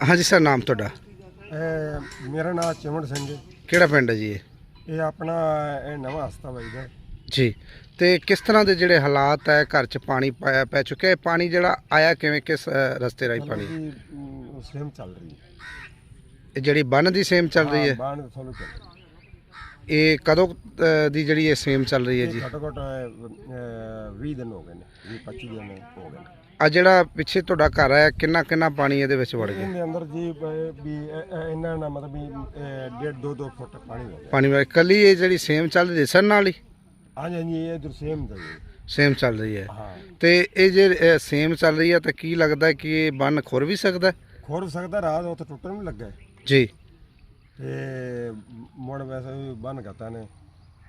ਹਾਂਜੀ ਸਰ ਨਾਮ ਤੁਹਾਡਾ? ਇਹ ਮੇਰਾ ਨਾਮ ਚਮਨ ਸਿੰਘ ਹੈ। ਕਿਹੜਾ ਪਿੰਡ ਹੈ ਜੀ ਇਹ? ਇਹ ਆਪਣਾ ਇਹ ਨਵਾਂ ਹਸਤਾ ਵਜਦਾ ਜੀ ਤੇ ਕਿਸ ਤਰ੍ਹਾਂ ਦੇ ਜਿਹੜੇ ਹਾਲਾਤ ਹੈ ਘਰ 'ਚ ਪਾਣੀ ਪਾਇਆ ਪੈ ਚੁੱਕਿਆ ਹੈ? ਪਾਣੀ ਜਿਹੜਾ ਆਇਆ ਕਿਵੇਂ ਕਿਸ ਅ, ਰਸਤੇ ਰਾਹੀਂ ਪਾਣੀ? ਸੇਮ ਚੱਲ ਰਹੀ ਹੈ। ਇਹ ਜਿਹੜੀ ਬੰਨ ਦੀ ਸੇਮ ਚੱਲ ਰਹੀ ਹੈ? ਬਾਣ ਥੋੜਾ ਚੱਲ ਰਹੀ ਹੈ। ਇਹ ਕਦੋਂ ਅ, ਦੀ ਜਿਹੜੀ ਇਹ ਸੇਮ ਚੱਲ ਰਹੀ ਹੈ ਜੀ? ਇਹ ਘੱਟੋ ਘੱਟ ਅਹ, 20 ਦਿਨ ਹੋ ਗਏ ਨੇ 20 25 ਦਿਨ ਹੋ ਗਏ ਨੇ। ਆ ਜਿਹੜਾ ਪਿੱਛੇ ਤੁਹਾਡਾ ਘਰ ਹੈ ਕਿੰਨਾ ਕਿੰਨਾ ਪਾਣੀ ਇਹਦੇ ਵਿੱਚ ਵੜ ਗਿਆ? ਇਹਦੇ ਅੰਦਰ ਜੀ ਬ- ਵੀ ਇਹ- ਇਹ ਇਹਨਾਂ ਨਾਲ ਮਤਲਬ ਵੀ ਇਹ ਡੇਢ ਦੋ ਦੋ ਫੁੱਟ ਪਾਣੀ ਹੋ ਗਿਆ। ਪਾਣੀ ਵਿੱਚ ਕੱਲੀ ਇਹ ਜਿਹੜੀ ਸੇਮ ਚੱਲ ਰਹੀ ਸਰ ਨਾਲ ਹੀ? ਹਾਂਜੀ ਹਾਂਜੀ ਇਹ ਇਧਰ ਸੇਮ ਦਾ ਜੀ। ਸੇਮ ਚੱਲ ਰਹੀ ਹੈ। ਹਾਂ। ਤੇ ਇਹ ਜੇ ਸੇਮ ਚੱਲ ਰਹੀ ਹੈ ਤਾਂ ਕੀ ਲੱਗਦਾ ਹੈ ਕਿ ਇਹ ਬੰਨ ਖੁਰ ਵੀ ਸਕਦਾ? ਹੈ? ਖੁਰ ਸਕਦਾ ਰਾਤ ਉੱਥੇ ਟੁੱਟਣ ਵੀ ਲੱਗਾ ਹੈ। ਜੀ। ਤੇ ਮੁੜ ਵੈਸੇ ਵੀ ਬੰਨ ਕਰਤਾ ਨੇ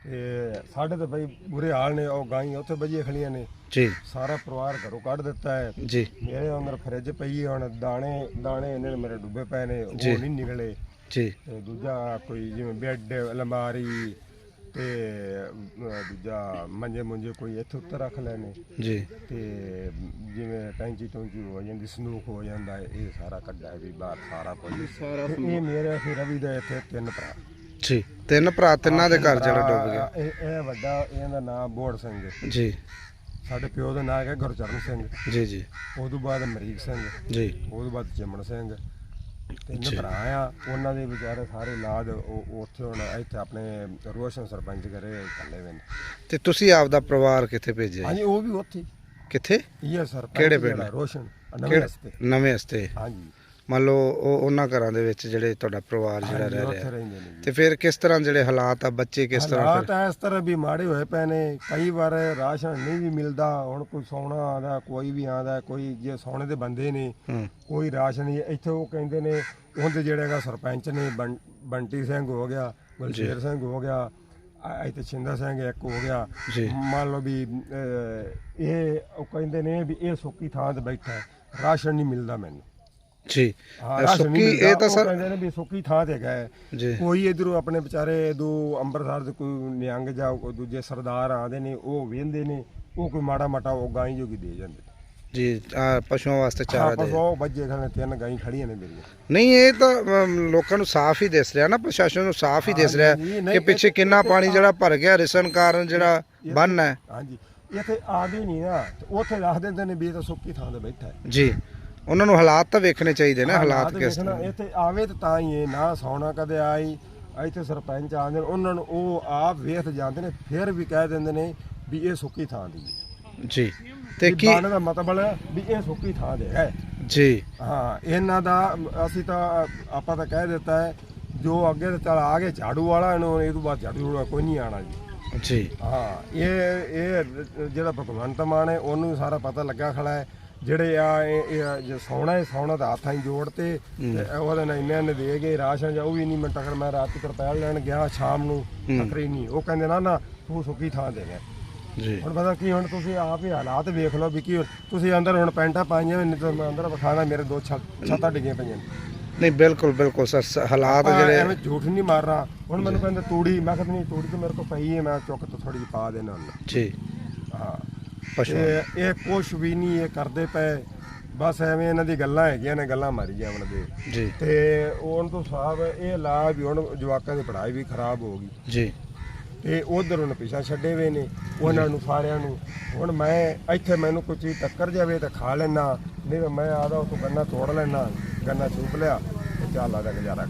ਤੇ ਸਾਡੇ ਤੇ ਬਈ ਬੁਰੇ ਹਾਲ ਨੇ ਉਹ ਗਾਈਆਂ ਉੱਥੇ ਬਜੀਆਂ ਖਲੀਆਂ ਨੇ। ਜੀ। ਸਾਰਾ ਪਰਿਵਾਰ ਘਰੋਂ ਕੱਢ ਦਿੱਤਾ ਹੈ। ਜੀ। ਮੇਰੇ ਅੰਦਰ ਫਰਿੱਜ ਪਈ ਹੈ ਹੁਣ ਦਾਣੇ ਦਾਣੇ ਇਹਨੇ ਮੇਰੇ ਡੁੱਬੇ ਪਏ ਨੇ ਉਹ ਜੀ। ਨਹੀਂ ਨਿਕਲੇ। ਜੀ। ਤੇ ਦੂਜਾ ਕੋਈ ਜਿਵੇਂ ਬੈੱਡ ਅਲਮਾਰੀ ਤੇ ਅਮ, ਦੂਜਾ ਮੰਜੇ ਮੁੰਜੇ ਕੋਈ ਇੱਥੇ ਉੱਤੇ ਰੱਖ ਲੈਣੇ ਜੀ। ਤੇ ਜਿਵੇਂ ਟੈਂਕੀ ਟੁੰਕੀ ਹੋ ਜਾਂਦੀ ਸਨੂਕ ਹੋ ਜਾਂਦਾ ਹੈ, ਇਹ ਸਾਰਾ ਕੱਢਿਆ ਵੀ ਬਾਹਰ ਸਾਰਾ ਕੁਝ। ਸਾਰਾ ਇਹ ਮੇਰੇ ਫਿਰ ਰਵੀ ਦੇ ਇੱਥੇ ਤਿੰਨ ਭਰਾ। ਜੀ। ਤਿੰਨ ਭਰਾ ਤਿੰਨਾਂ ਦੇ ਘਰ ਜਿਹੜਾ ਡੁੱਬ ਗਿਆ। ਇਹ ਇਹ ਵੱਡਾ ਇਹਦਾ ਨਾਮ ਬੋੜ ਸਿੰਘ ਹੈ। ਜੀ। ਸਾਡੇ ਪਿਓ ਦਾ ਨਾਮ ਹੈ ਗੁਰਚਰਨ ਸਿੰਘ। ਜੀ ਜੀ। ਉਹ ਤੋਂ ਬਾਅਦ ਅਮਰੀਕ ਸਿੰਘ ਜੀ। ਉਹ ਤੋਂ ਬਾਅਦ ਚਿਮਣ ਸਿੰਘ ਤਿੰਨ। ਭਰਾ ਆ। ਉਹਨਾਂ ਦੇ ਵਿਚਾਰੇ ਸਾਰੇ ਲਾਦ ਉਹ ਉੱਥੇ ਹੁਣ ਇੱਥੇ ਆਪਣੇ ਰੋਸ਼ਨ ਸਰਪੰਚ ਘਰੇ ਇਕੱਲੇ ਵੇ ਨੇ। ਤੇ ਤੁਸੀਂ ਆਪ ਦਾ ਪਰਿਵਾਰ ਕਿੱਥੇ ਭੇਜਿਆ ਜੀ? ਹਾਂਜੀ ਉਹ ਵੀ ਉੱਥੇ। ਕਿੱਥੇ? ਇਹ ਸਰਪੰਚ ਕਿਹੜੇ ਪਿੰਡ? ਜਿਹੜਾ ਰੋਸ਼ਨ ਨਵੇਂ ਕਿਹੜੇ? ਰਸਤੇ। ਨਵੇਂ ਹਸਤੇ ਹਾਂਜੀ। ਮੰਨ ਲਓ ਉਹ ਉਹਨਾਂ ਘਰਾਂ ਦੇ ਵਿੱਚ ਜਿਹੜੇ ਤੁਹਾਡਾ ਪਰਿਵਾਰ ਜਿਹੜਾ ਰਹਿ ਰਿਹਾ। ਤੇ ਫਿਰ ਕਿਸ ਤਰ੍ਹਾਂ ਜਿਹੜੇ ਹਾਲਾਤ ਆ ਬੱਚੇ ਕਿਸ ਤਰ੍ਹਾਂ ਹਾਲਾਤ ਇਸ ਤਰ੍ਹਾਂ ਵੀ ਮਾੜੇ ਹੋਏ ਪਏ ਨੇ। ਕਈ ਵਾਰ ਰਾਸ਼ਨ ਨਹੀਂ ਵੀ ਮਿਲਦਾ ਹੁਣ ਕੋਈ ਸੋਨਾ ਆਉਂਦਾ ਕੋਈ ਵੀ ਆਉਂਦਾ ਕੋਈ ਜੇ ਸੋਨੇ ਦੇ ਬੰਦੇ ਨੇ ਕੋਈ ਰਾਸ਼ਨ ਨਹੀਂ ਇੱਥੇ ਉਹ ਕਹਿੰਦੇ ਨੇ ਉਹਦੇ ਜਿਹੜੇ ਹੈਗਾ ਸਰਪੰਚ ਨੇ ਬੰਟੀ ਸਿੰਘ ਹੋ ਗਿਆ ਗੁਲਸ਼ੇਰ ਸਿੰਘ ਹੋ ਗਿਆ ਇੱਥੇ ਛਿੰਦਾ ਸਿੰਘ ਇੱਕ ਹੋ ਗਿਆ। ਮੰਨ ਲਓ ਵੀ ਇਹ ਉਹ ਕਹਿੰਦੇ ਨੇ ਵੀ ਇਹ ਸੁੱਕੀ ਥਾਂ ਤੇ ਬੈਠਾ ਰਾਸ਼ਨ ਨਹੀਂ ਮਿਲਦਾ ਮੈਨੂੰ। ਜੀ। ਸੁੱਕੀ ਇਹ ਤਾਂ ਸਰ ਕਹਿੰਦੇ ਨੇ ਵੀ ਸੁੱਕੀ ਥਾਂ ਤੇ ਜੀ। ਕੋਈ ਇਧਰੋਂ ਆਪਣੇ ਵਿਚਾਰੇ ਦੋ ਅੰਮ੍ਰਿਤਸਰ ਦੇ ਕੋਈ ਨਿਹੰਗ ਜਾਂ ਦੂਜੇ ਸਰਦਾਰ ਆਉਂਦੇ ਨੇ ਉਹ ਵੇਂਦੇ ਨੇ ਉਹ ਕੋਈ ਮਾੜਾ ਮਾਟਾ ਉਹ ਗਾਂ ਜੋਗੀ ਦੇ ਜਾਂਦੇ ਜੀ ਆ ਪਸ਼ੂਆਂ ਵਾਸਤੇ ਚਾਰਾ ਦੇ ਸੌ ਵੱਜੇ ਖਾਣੇ ਤਿੰਨ ਗਾਂ ਖੜੀਆਂ ਨੇ ਮੇਰੀਆਂ। ਨਹੀਂ ਇਹ ਤਾਂ ਲੋਕਾਂ ਨੂੰ ਸਾਫ਼ ਹੀ ਦਿਸ ਰਿਹਾ ਨਾ ਪ੍ਰਸ਼ਾਸਨ ਨੂੰ ਸਾਫ਼ ਹੀ ਦਿਸ ਰਿਹਾ ਕਿ ਪਿੱਛੇ ਕਿੰਨਾ ਪਾਣੀ ਜਿਹੜਾ ਭਰ ਗਿਆ ਰਿਸਨ ਕਾਰਨ ਜਿਹੜਾ ਬੰਨ ਹੈ। ਹਾਂਜੀ ਇੱਥੇ ਆਦੇ ਨਹੀਂ ਨਾ ਉੱਥੇ ਰੱਖ ਦਿੰਦੇ ਨੇ ਵੀ ਤਾਂ ਸੁੱਕੀ ਥਾਂ ਤੇ ਬੈਠਾ ਜੀ। ਉਹਨਾਂ ਨੂੰ ਹਾਲਾਤ ਤਾਂ ਵੇਖਣੇ ਚਾਹੀਦੇ ਨੇ ਹਾਲਾਤ ਕਿਸ ਤਰ੍ਹਾਂ? ਇੱਥੇ ਆਵੇ ਤਾਂ ਤਾਂ ਹੀ ਇਹ ਨਾ ਸੌਣਾ ਕਦੇ ਆਈ ਇੱਥੇ ਸਰਪੰਚ ਆਉਂਦੇ ਨੇ ਉਹਨਾਂ ਨੂੰ ਉਹ ਆਪ ਵੇਖ ਜਾਂਦੇ ਨੇ ਫਿਰ ਵੀ ਕਹਿ ਦਿੰਦੇ ਨੇ ਵੀ ਇਹ ਸੁੱਕੀ ਥਾਂ ਦੀ ਹੈ। ਜੀ। ਤੇ ਕੀ ਬਾਣ ਦਾ ਮਤਲਬ ਹੈ ਵੀ ਇਹ ਸੁੱਕੀ ਥਾਂ ਦੇ ਹੈ। ਜੀ। ਹਾਂ ਇਹਨਾਂ ਦਾ ਅਸੀਂ ਤਾਂ ਆਪਾਂ ਤਾਂ ਕਹਿ ਦਿੱਤਾ ਹੈ ਜੋ ਅੱਗੇ ਤੇ ਚਲ ਆ ਗਏ ਝਾੜੂ ਵਾਲਾ ਇਹਨੂੰ ਇਹ ਤੋਂ ਬਾਅਦ ਝਾੜੂ ਵਾਲਾ ਕੋਈ ਨਹੀਂ ਆਣਾ ਜੀ। ਜੀ। ਹਾਂ ਇਹ ਇਹ ਜਿਹੜਾ ਭਗਵੰਤ ਮਾਨ ਹੈ ਉਹਨੂੰ ਸਾਰਾ ਪਤਾ ਲੱਗਾ ਖੜਾ ਹੈ। ਜਿਹੜੇ ਆ ਇਹ ਜੇ ਸੌਣਾ ਹੈ ਸੌਣਾ ਦਾ ਹੱਥਾਂ ਹੀ ਜੋੜ ਤੇ ਉਹਦੇ ਨਾਲ ਇੰਨੇ ਨੇ ਦੇ ਗਏ ਰਾਸ਼ਨ ਜਾਂ ਉਹ ਵੀ ਨਹੀਂ ਮੈਂ ਟਕਰ ਮੈਂ ਰਾਤ ਤੱਕ ਪੈਲ ਲੈਣ ਗਿਆ ਸ਼ਾਮ ਨੂੰ ਟਕਰੀ ਨਹੀਂ। ਉਹ ਕਹਿੰਦੇ ਨਾ ਨਾ ਤੂੰ ਸੁੱਕੀ ਥਾਂ ਦੇ ਗਿਆ ਜੀ। ਹੁਣ ਪਤਾ ਕੀ ਹੁਣ ਤੁਸੀਂ ਆਪ ਹੀ ਹਾਲਾਤ ਵੇਖ ਲਓ ਵੀ ਕੀ ਤੁਸੀਂ ਅੰਦਰ ਹੁਣ ਪੈਂਟਾਂ ਪਾਈਆਂ ਨਹੀਂ ਤਾਂ ਮੈਂ ਅੰਦਰ ਵਿਖਾਣਾ ਮੇਰੇ ਦੋ ਛੱਤ- ਡਿੱਗੀਆਂ ਪਈਆਂ ਨੇ। ਨਹੀਂ ਬਿਲਕੁਲ ਬਿਲਕੁਲ ਸਰ ਹਾਲਾਤ ਜਿਹੜੇ ਐਵੇਂ ਝੂਠ ਨਹੀਂ ਮਾਰਨਾ। ਹੁਣ ਮੈਨੂੰ ਕਹਿੰਦੇ ਤੂੜੀ ਮੈਂ ਕਹਿੰਦਾ ਨਹੀਂ ਤੂੜੀ ਤਾਂ ਮੇਰੇ ਕੋਲ ਪਈ ਹੈ ਮੈਂ ਚੁੱਕ ਤੋਂ ਥੋੜੀ ਪਾ ਦੇਣਾ ਜੀ। ਇਹ ਇਹ ਕੁਛ ਵੀ ਨਹੀਂ ਇਹ ਕਰਦੇ ਪਏ। ਬਸ ਐਵੇਂ ਇਹਨਾਂ ਦੀ ਗੱਲਾਂ ਹੈਗੀਆਂ ਨੇ ਗੱਲਾਂ ਮਾਰੀ ਜਾਵਣ ਦੇ। ਜੀ। ਤੇ ਉਹਨਾਂ ਤੋਂ ਸਾਹਬ ਇਹ ਲਾ ਵੀ ਹੁਣ ਜਵਾਕਾਂ ਦੀ ਪੜ੍ਹਾਈ ਵੀ ਖਰਾਬ ਹੋ ਗਈ। ਜੀ। ਤੇ ਉਧਰ ਉਹਨੇ ਪਿਛਾ ਛੱਡੇ ਵੇ ਨੇ ਉਹਨਾਂ ਨੂੰ ਸਾਰਿਆਂ ਨੂੰ। ਹੁਣ ਮੈਂ ਇੱਥੇ ਮੈਨੂੰ ਕੋਈ ਚੀਜ਼ ਟੱਕਰ ਜਾਵੇ ਤਾਂ ਖਾ ਲੈਣਾ ਨਹੀਂ ਤਾਂ ਮੈਂ ਆਦਾ ਉਤੋਂ ਗੰਨਾ ਤੋੜ ਲੈਣਾ ਗੰਨਾ ਚੂਪ ਲਿਆ ਤੇ ਚੱਲ ਆਦਾ ਗੁਜ਼ਾਰਾ।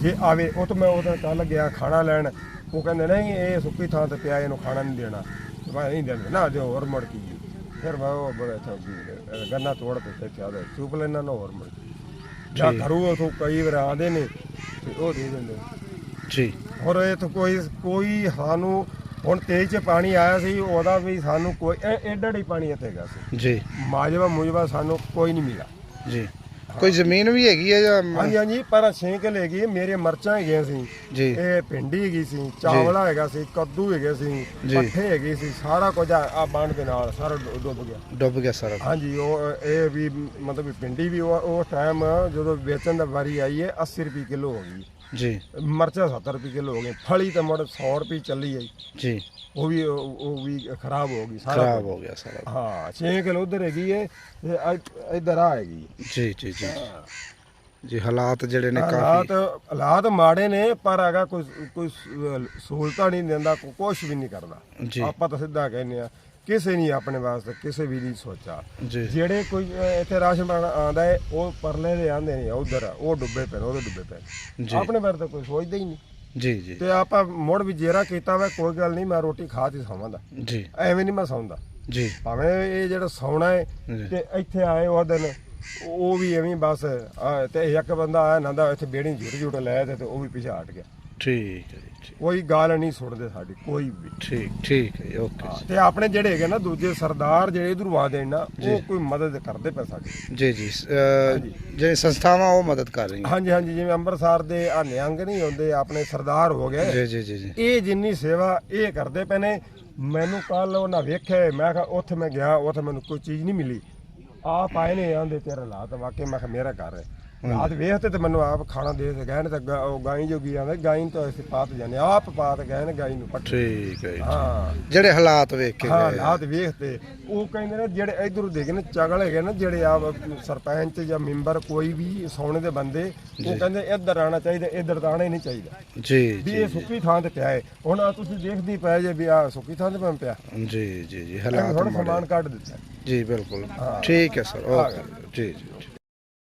ਜੇ ਆਵੇ ਉਹ ਤਾਂ ਮੈਂ ਉਹਦਾ ਕੱਲ ਗਿਆ ਖਾਣਾ ਲੈਣ। ਉਹ ਕਹਿੰਦੇ ਨਹੀਂ ਇਹ ਸੁੱਕੀ ਥਾਂ ਤੇ ਪਿਆ ਇਹਨੂੰ ਖਾਣਾ ਨਹੀਂ ਦੇਣਾ। ਤੇ ਮੈਂ ਨਹੀਂ ਦੇਣਾ ਨਾ ਦਿਓ ਹੋਰ ਮੁੜ ਕੀ ਫਿਰ ਮੈਂ ਉਹ ਬੜੇ ਥੋੜੀ ਗੰਨਾ ਤੋੜ ਤੇ ਇੱਥੇ ਆਦਾ ਚੂਪ ਲੈਣਾ ਨਾ ਹੋਰ ਮੁੜ ਕੀ ਜਾਂ ਘਰੋਂ ਉਥੋਂ ਕਈ ਵਾਰ ਆਉਂਦੇ ਨੇ ਤੇ ਉਹ ਦੇ ਦਿੰਦੇ ਜੀ ਔਰ ਇਹ ਤਾਂ ਕੋਈ ਕੋਈ ਸਾਨੂੰ ਹੁਣ ਤੇਜ਼ ਚ ਪਾਣੀ ਆਇਆ ਸੀ ਉਹਦਾ ਵੀ ਸਾਨੂੰ ਕੋਈ ਐਡਾ ਹੀ ਪਾਣੀ ਇੱਥੇ ਹੈਗਾ ਸੀ ਜੀ ਮਾਜਵਾ ਮੁਜਵਾ ਸਾਨੂੰ ਕੋਈ ਨਹੀਂ ਮਿਲਿਆ ਜੀ ਕੋਈ ਜ਼ਮੀਨ ਵੀ ਹੈਗੀ ਹੈ ਜਾਂ ਹਾਂਜੀ ਹਾਂਜੀ ਪਰ 6 ਕਿੱਲੇ ਹੈਗੀ ਮੇਰੇ ਮਰਚਾਂ ਹੈਗੀਆਂ ਸੀ। ਜੀ। ਇਹ ਭਿੰਡੀ ਹੈਗੀ ਸੀ ਚਾਵਲਾ ਹੈਗਾ ਸੀ ਕੱਦੂ ਹੈਗੇ ਸੀ। ਪੱਠੇ ਹੈਗੇ ਸੀ ਸਾਰਾ ਕੁਝ ਆ ਬਾਣ ਦੇ ਨਾਲ ਸਾਰਾ ਡੁੱਬ ਗਿਆ। ਡੁੱਬ ਗਿਆ ਸਾਰਾ ਹਾਂਜੀ ਉਹ ਇਹ ਵੀ ਮਤਲਬ ਭਿੰਡੀ ਵੀ ਉਹ ਟਾਈਮ ਜਦੋਂ ਵੇਚਣ ਦਾ ਵਾਰੀ ਆਈ ਹੈ 80 ਰੁਪਏ ਕਿਲੋ ਹੋ ਗਈ। ਜੀ। ਮਰਚਾਂ 70 ਰੁਪਏ ਕਿਲੋ ਹੋ ਗਏ ਫਲੀ ਤਾਂ ਮੁੜ 100 ਰੁਪਏ ਚੱਲੀ ਆਈ। ਜੀ। ਉਹ ਵੀ ਉਹ ਵੀ ਖਰਾਬ ਹੋ ਗਈ ਸਾਰਾ ਖਰਾਬ ਹੋ ਗਿਆ ਸਾਰਾ ਹਾਂ 6 ਕਿਲੋ ਉਧਰ ਹੈਗੀ ਏ ਤੇ ਇੱਧਰ ਆ ਹੈਗੀ। ਜੀ ਜੀ ਜੀ। ਜੀ ਹਾਲਾਤ ਜਿਹੜੇ ਨੇ ਹਾਲਾਤ ਕਾਫੀ ਹਾਲਾਤ ਮਾੜੇ ਨੇ ਪਰ ਹੈਗਾ ਕੋਈ ਕੋਈ ਸਹੂਲਤਾਂ ਨਹੀਂ ਦਿੰਦਾ ਕੋਈ ਕੁਛ ਵੀ ਨਹੀਂ ਕਰਦਾ। ਜੀ। ਆਪਾਂ ਤਾਂ ਸਿੱਧਾ ਕਹਿੰਦੇ ਆ ਕਿਸੇ ਨਹੀਂ ਆਪਣੇ ਵਾਸਤੇ ਕਿਸੇ ਵੀ ਨਹੀਂ ਸੋਚਾ ਜੀ। ਜਿਹੜੇ ਕੋਈ ਅਹ, ਇੱਥੇ ਰਾਸ਼ਨ ਪਾਣ ਆਂਦਾ ਹੈ ਉਹ ਪਰਲੇ ਦੇ ਆਂਦੇ ਨੇ ਉਧਰ ਉਹ ਡੁੱਬੇ ਨੇ, ਉਹਦੇ ਡੁੱਬੇ। ਜੀ। ਆਪਣੇ ਬਾਰੇ ਤਾਂ ਕੋਈ ਸੋਚਦਾ ਹੀ ਨਹੀਂ। ਜੀ ਜੀ। ਤੇ ਆਪਾਂ ਮੁੜ ਵੀ ਜੇਰਾ ਕੀਤਾ ਵਾ ਕੋਈ ਗੱਲ ਨਹੀਂ ਮੈਂ ਰੋਟੀ ਖਾ ਕੇ ਸੌਵਾਂਦਾ। ਜੀ। ਐਵੇਂ ਨਹੀਂ ਮੈਂ ਸੌਂਦਾ। ਜੀ। ਭਾਵੇਂ ਇਹ ਜਿਹੜਾ ਸੌਣਾ ਹੈ ਜੀ। ਤੇ ਇੱਥੇ ਆਏ ਉਹ ਦਿਨ ਉਹ ਵੀ ਐਵੇਂ ਹੀ ਬਸ ਆ, ਤੇ ਇੱਕ ਬੰਦਾ ਆਇਆ ਨੰਦਾ ਇੱਥੇ ਬੇੜੀ ਝੁੱਟ ਝੁੱਟ ਲੈ ਤੇ ਤੇ ਉਹ ਵੀ ਪਿੱਛੇ ਹਟ ਗਿਆ। ਠੀਕ ਹੈ ਜੀ ਠੀਕ- ਕੋਈ ਗੱਲ ਨਹੀਂ ਸੁਣਦੇ ਸਾਡੀ ਕੋਈ ਵੀ। ਠੀਕ ਠੀਕ ਹੈ ਜੀ, ਓਕੇ ਹਾਂ, ਤੇ ਆਪਣੇ ਜਿਹੜੇ ਹੈਗੇ ਨਾ ਦੂਜੇ ਸਰਦਾਰ ਜਿਹੜੇ ਇਧਰੋਂ ਆ ਦੇਣ ਨਾ ਉਹ ਕੋਈ ਮਦਦ ਕਰਦੇ ਪਏ ਸਾਡੀ। ਜੀ ਜੀ ਅਹ, ਜਿਹੜੀ ਸੰਸਥਾਵਾਂ ਉਹ ਮਦਦ ਕਰ ਰਹੀਆਂ। ਹਾਂਜੀ ਹਾਂਜੀ ਜਿਵੇਂ ਅੰਮ੍ਰਿਤਸਰ ਦੇ ਆ ਨਿਹੰਗ ਨਹੀਂ ਹੁੰਦੇ ਆਪਣੇ ਸਰਦਾਰ ਹੋ ਗਏ। ਜੀ ਜੀ ਜੀ ਜੀ। ਇਹ ਜਿੰਨੀ ਸੇਵਾ ਇਹ ਕਰਦੇ ਪਏ ਨੇ ਮੈਨੂੰ ਕੱਲ ਉਹਨਾਂ ਵੇਖਿਆ ਮੈਂ ਕਿਹਾ ਉੱਥੇ ਮੈਂ ਗਿਆ ਉੱਥੇ ਮੈਨੂੰ ਕੋਈ ਚੀਜ਼ ਨਹੀਂ ਮਿਲੀ। ਆਪ ਆਏ ਨੇ ਆਂਦੇ ਤੇਰੇ ਹਾਲਾਤ ਵਾਕਿਆ ਮੈਂ ਕਿਹਾ ਮੇਰਾ ਘਰ ਹੈ। ਰਾਤ ਵੇਖਤੇ ਤੇ ਮੈਨੂੰ ਆਪ ਖਾਣਾ ਦੇ ਤੇ ਗਏ ਨੇ ਤੇ ਗਾ- ਉਹ ਗਾਈ ਜੋਗੀ ਆਂਦੇ ਗਾਈ ਤੋਂ ਅਸੀਂ ਪਾਤ ਜਾਂਦੇ ਆਪ ਪਾਤ ਗਏ ਨੇ ਗਾਈ ਨੂੰ ਪੱਠੇ ਠੀਕ ਹੈ ਜੀ। ਹਾਂ। ਜਿਹੜੇ ਹਾਲਾਤ ਵੇਖ ਕੇ ਹਾਂ ਗਏ। ਹਾਲਾਤ ਵੇਖਤੇ। ਉਹ ਕਹਿੰਦੇ ਨੇ ਜਿਹੜੇ ਇਧਰੋਂ ਦੇਖੇ ਨੇ ਚਗਲ ਹੈਗੇ ਨੇ ਜਿਹੜੇ ਆ ਸਰਪੰਚ ਜਾਂ ਮੈਂਬਰ ਕੋਈ ਵੀ ਸੋਨੇ ਦੇ ਬੰਦੇ ਉਹ ਕਹਿੰਦੇ ਇੱਧਰ ਆਣਾ ਚਾਹੀਦਾ ਇੱਧਰ ਤਾਂ ਆਣਾ ਹੀ ਨਹੀਂ ਚਾਹੀਦਾ। ਜੀ ਵੀ ਜੀ ਇਹ ਸੁੱਕੀ ਥਾਂ ਤੇ ਪਿਆ ਹੈ ਹੁਣ ਆ ਤੁਸੀਂ ਦੇਖਦੀ ਪਏ ਜੇ ਵੀ ਆ ਸੁੱਕੀ ਥਾਂ ਤੇ ਪਿਆ। ਜੀ ਜੀ ਜੀ ਹਾਲਾਤ ਥੋੜਾ ਮਾੜੇ ਸਮਾਨ ਕੱਢ ਦਿੱਤਾ। ਜੀ ਬਿਲਕੁਲ। ਠੀਕ ਹੈ ਸਰ ਓਕੇ। ਜੀ ਜੀ ਜੀ।